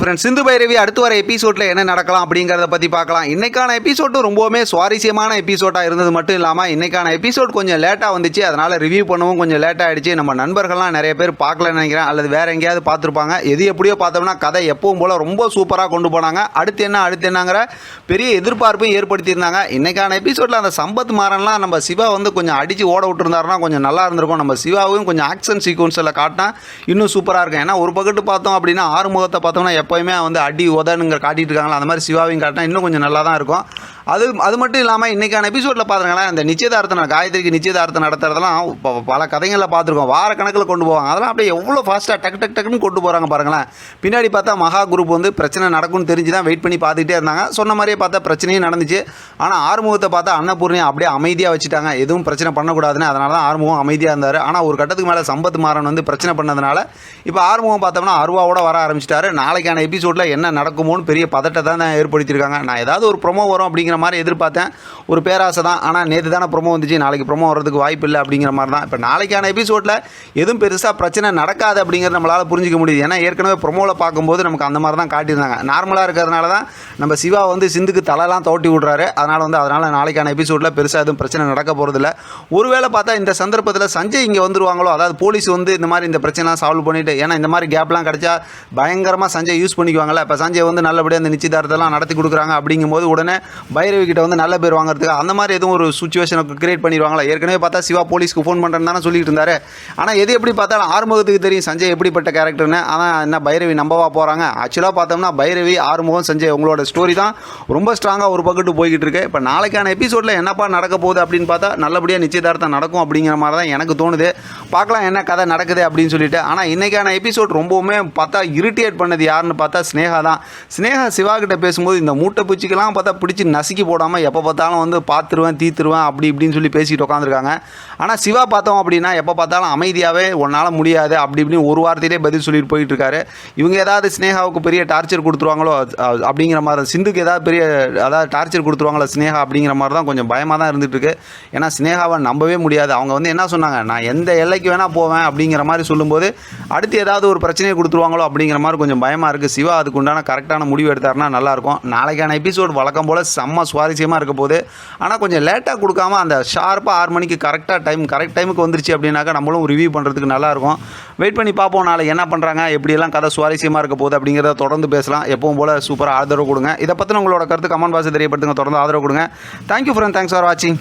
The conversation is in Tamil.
ஃப்ரெண்ட்ஸ் சிந்து பைரவி அடுத்து வர எபிசோடில் என்ன நடக்கலாம் அப்படிங்கிறத பற்றி பார்க்கலாம். இன்னைக்கான எபிசோடு ரொம்பவுமே சுவாரஸ்யமான எபிசோடாக இருந்தது மட்டும் இல்லாமல் இன்னைக்கான எபிசோட் கொஞ்சம் லேட்டாக வந்துச்சு. அதனால் ரிவ்யூ பண்ணவும் கொஞ்சம் லேட்டாக ஆயிடுச்சு. நம்ம நண்பர்கள்லாம் நிறைய பேர் பார்க்கலன்னு நினைக்கிறேன். அல்லது வேற எங்கேயாவது பார்த்துருப்பாங்க. எது எப்படியோ பார்த்தோம்னா கதை எப்பவும் போல் ரொம்ப சூப்பராக கொண்டு போனாங்க. அடுத்து என்ன அடுத்து என்னங்கிற பெரிய எதிர்பார்ப்பையும் ஏற்படுத்தியிருந்தாங்க. இன்னைக்கான எபிசோடில் அந்த சம்பத் மாறன்லாம் நம்ம சிவா வந்து கொஞ்சம் அடித்து ஓட விட்டுருந்தாருன்னா கொஞ்சம் நல்லா இருந்திருக்கும். நம்ம சிவாவும் கொஞ்சம் ஆக்ஷன் சீக்வன்ஸில் காட்டினா இன்னும் சூப்பராக இருக்கும். ஏன்னா ஒரு பக்கத்து பார்த்தோம் அப்படின்னா ஆறுமுகத்தை பார்த்தோம்னா எப்போயுமே வந்து அடி உதனுங்க காட்டிட்டு இருக்காங்களா? அந்த மாதிரி சிவாவையும் காட்டினா இன்னும் கொஞ்சம் நல்லா தான் இருக்கும். அது அது மட்டும் இல்லாமல் இன்றைக்கான எபிசோடில் பார்த்துருங்களேன் இந்த நிச்சயதார்த்தம் நட- காயத்ரிக்கு நிச்சயதார்த்தம் நடத்துறதெல்லாம் ப- பல கதைகளில் பார்த்துருக்கோம். வார கணக்கில் கொண்டு போவாங்க. அதெல்லாம் அப்படியே எவ்வளோ ஃபாஸ்ட்டாக டக்கு டக்கு டக்குன்னு கொண்டு போகிறாங்க பாருங்களேன். பின்னாடி பார்த்தா மகா குரூப் வந்து பிரச்சனை நடக்கும்னு தெரிஞ்சு தான் வெயிட் பண்ணி பார்த்துக்கிட்டே இருந்தாங்க. சொன்ன மாதிரியே பார்த்தா பிரச்சனையும் நடந்துச்சு. ஆனால் ஆறுமுகத்தை பார்த்தா அன்னபூர்ணியை அப்படியே அமைதியாக வச்சுட்டாங்க. எதுவும் பிரச்சனை பண்ணக்கூடாதுன்னு அதனால தான் ஆறுமுகம் அமைதியாக இருந்தார். ஆனால் ஒரு கட்டத்துக்கு மேலே சம்பத் மாறன் வந்து பிரச்சனை பண்ணதுனால இப்போ ஆறுமுகம் பார்த்தோம்னா அருவாவோட வர ஆரம்பிச்சிட்டாரு. நாளைக்கான எபிசோடில் என்ன நடக்குமோன்னு பெரிய பதட்டத்தை தான் ஏற்படுத்தியிருக்காங்க. நான் ஏதாவது ஒரு ப்ரொமோ வரும் அப்படிங்கிற மாதிரி எதிர்பார்த்தேன். ஒரு பேராசை தான். ஆனால் நேற்று தானே ப்ரொமோ வந்துச்சு. நாளைக்கு ப்ரொமோ வர்றதுக்கு வாய்ப்பு இல்லை அப்படிங்கிற மாதிரி தான். இப்போ நாளைக்கான எபிசோடில் எதுவும் பெருசாக பிரச்சனை நடக்காது அப்படிங்கிறத நம்மளால் புரிஞ்சிக்க முடியுது. ஏன்னா ஏற்கனவே ப்ரொமோவில் பார்க்கும்போது நமக்கு அந்த மாதிரி தான் காட்டியிருந்தாங்க. நார்மலாக இருக்கிறதுனால தான் நம்ம சிவா வந்து சிந்துக்கு தலைலாம் தோட்டி விட்றாரு. அதனால் வந்து அதனால் நாளைக்கான எபிசோடில் பெருசாக எதுவும் பிரச்சனை நடக்க போகிறதில்ல ஒருவேளை பார்த்தா இந்த சந்தர்ப்பத்தில் சஞ்சய் இங்கே வந்துருவாங்களோ அதாவது போலீஸ் வந்து இந்த மாதிரி இந்த பிரச்சனைலாம் சால்வ் பண்ணிட்டு ஏன்னா இந்த மாதிரி கேப்லாம் கிடைச்சா பயங்கரமாக சஞ்சய் யூஸ் பண்ணிக்குவாங்களே இப்போ சஞ்சய் வந்து நல்லபடியாக அந்த நிச்சயதார்த்தம்லாம் நடத்தி கொடுக்குறாங்க அப்படிங்கும்போது உடனே பைரவி கிட்ட வந்து நல்ல பேர் வாங்குறதுக்கு அந்த மாதிரி எதுவும் ஒரு சுச்சுவேஷனை கிரியேட் பண்ணிடுவாங்களா? ஏற்கனவே பார்த்தா சிவா போலீஸ்க்கு ஃபோன் பண்ணுறேன்னு தானே சொல்லிட்டு இருந்தாரு. ஆனால் எது எப்படி பார்த்தாலும் ஆறுமுகத்துக்கு தெரியும் சஞ்சய் எப்படிப்பட்ட கேரக்டர்னு ஆனால் என்ன பைரவி நம்பவா போகிறாங்க ஆக்சுவலாக பார்த்தோம்னா பைரவி ஆறுமுகம் சஞ்சய் உங்களோட ஸ்டோரி தான் ரொம்ப ஸ்ட்ராங்காக ஒரு பக்கத்து போய்கிட்டு இருக்கு. இப்போ நாளைக்கான எபிசோடில் என்னப்பா நடக்க போகுது அப்படின்னு பார்த்தா நல்லபடியாக நிச்சயதார்த்தம் நடக்கும் அப்படிங்கிற மாதிரி தான் எனக்கு தோணுது. பார்க்கலாம் என்ன கதை நடக்குது அப்படின்னு சொல்லிட்டு. ஆனால் இன்றைக்கான எபிசோட் ரொம்பவுமே பார்த்தா இரிட்டேட் பண்ணது யாருன்னு பார்த்தா ஸ்னேகா தான். ஸ்னேகா சிவா கிட்ட பேசும்போது இந்த மூட்டை பூச்சிக்கெல்லாம் பார்த்தா பிடிச்சி நசுக்கி போடாமல் எப்போ பார்த்தாலும் வந்து பார்த்துருவேன் தீத்துருவேன் அப்படி இப்படின்னு சொல்லி பேசிட்டு உட்காந்துருக்காங்க ஆனால் சிவா பார்த்தோம் அப்படின்னா எப்போ பார்த்தாலும் அமைதியாகவே உன்னால் முடியாது அப்படி இப்படின்னு ஒரு வார்த்தையிலே பதில் சொல்லிட்டு போயிட்டு இருக்காரு. இவங்க ஏதாவது ஸ்னேகாவுக்கு பெரிய டார்ச்சர் கொடுத்துருவாங்களோ அப்படிங்கிற மாதிரி சிந்துக்கு ஏதாவது பெரிய அதாவது டார்ச்சர் கொடுத்துருவாங்களோ ஸ்னேகா அப்படிங்கிற மாதிரி தான் கொஞ்சம் பயமாக தான் இருந்துகிட்ருக்கு ஏன்னா ஸ்னேகாவை நம்பவே முடியாது. அவங்க வந்து என்ன சொன்னாங்க? நான் எந்த எல்லைக்கு வேணால் போவேன் அப்படிங்கிற மாதிரி சொல்லும்போது அடுத்து ஏதாவது ஒரு பிரச்சனையை கொடுத்துருவாங்களோ அப்படிங்கிற மாதிரி கொஞ்சம் பயமாக இருக்குது சிவா அதுக்கு உண்டான கரெக்டான முடிவு எடுத்தாருன்னா நல்லாயிருக்கும் நாளைக்கான எபிசோட் வழக்கம் போல் செம்ம சுவாரஸ்யமாக இருக்க போகுது. ஆனால் கொஞ்சம் லேட்டாக கொடுக்காம அந்த ஷார்ப்பாக ஆறு மணிக்கு கரெக்டாக டைம் கரெக்ட் டைமுக்கு வந்துருச்சு அப்படின்னாக்கா நம்மளும் ரிவ்யூ பண்ணுறதுக்கு நல்லாயிருக்கும் வெயிட் பண்ணி பார்ப்போம் நாளை என்ன பண்ணுறாங்க எப்படியெல்லாம் கதை சுவாரஸ்யமாக இருக்க போகுது அப்படிங்கிறத தொடர்ந்து பேசலாம். எப்பவும் போல் சூப்பராக ஆதரவு கொடுங்க. இதை பற்றின உங்களோட கருத்து கமெண்ட் பாக்ஸ் தெரியப்படுத்துங்க. தொடர்ந்து ஆதரவு கொடுங்க. தேங்க்யூ ஃப்ரெண்ட் தேங்க்ஸ் ஃபார் வாட்சிங்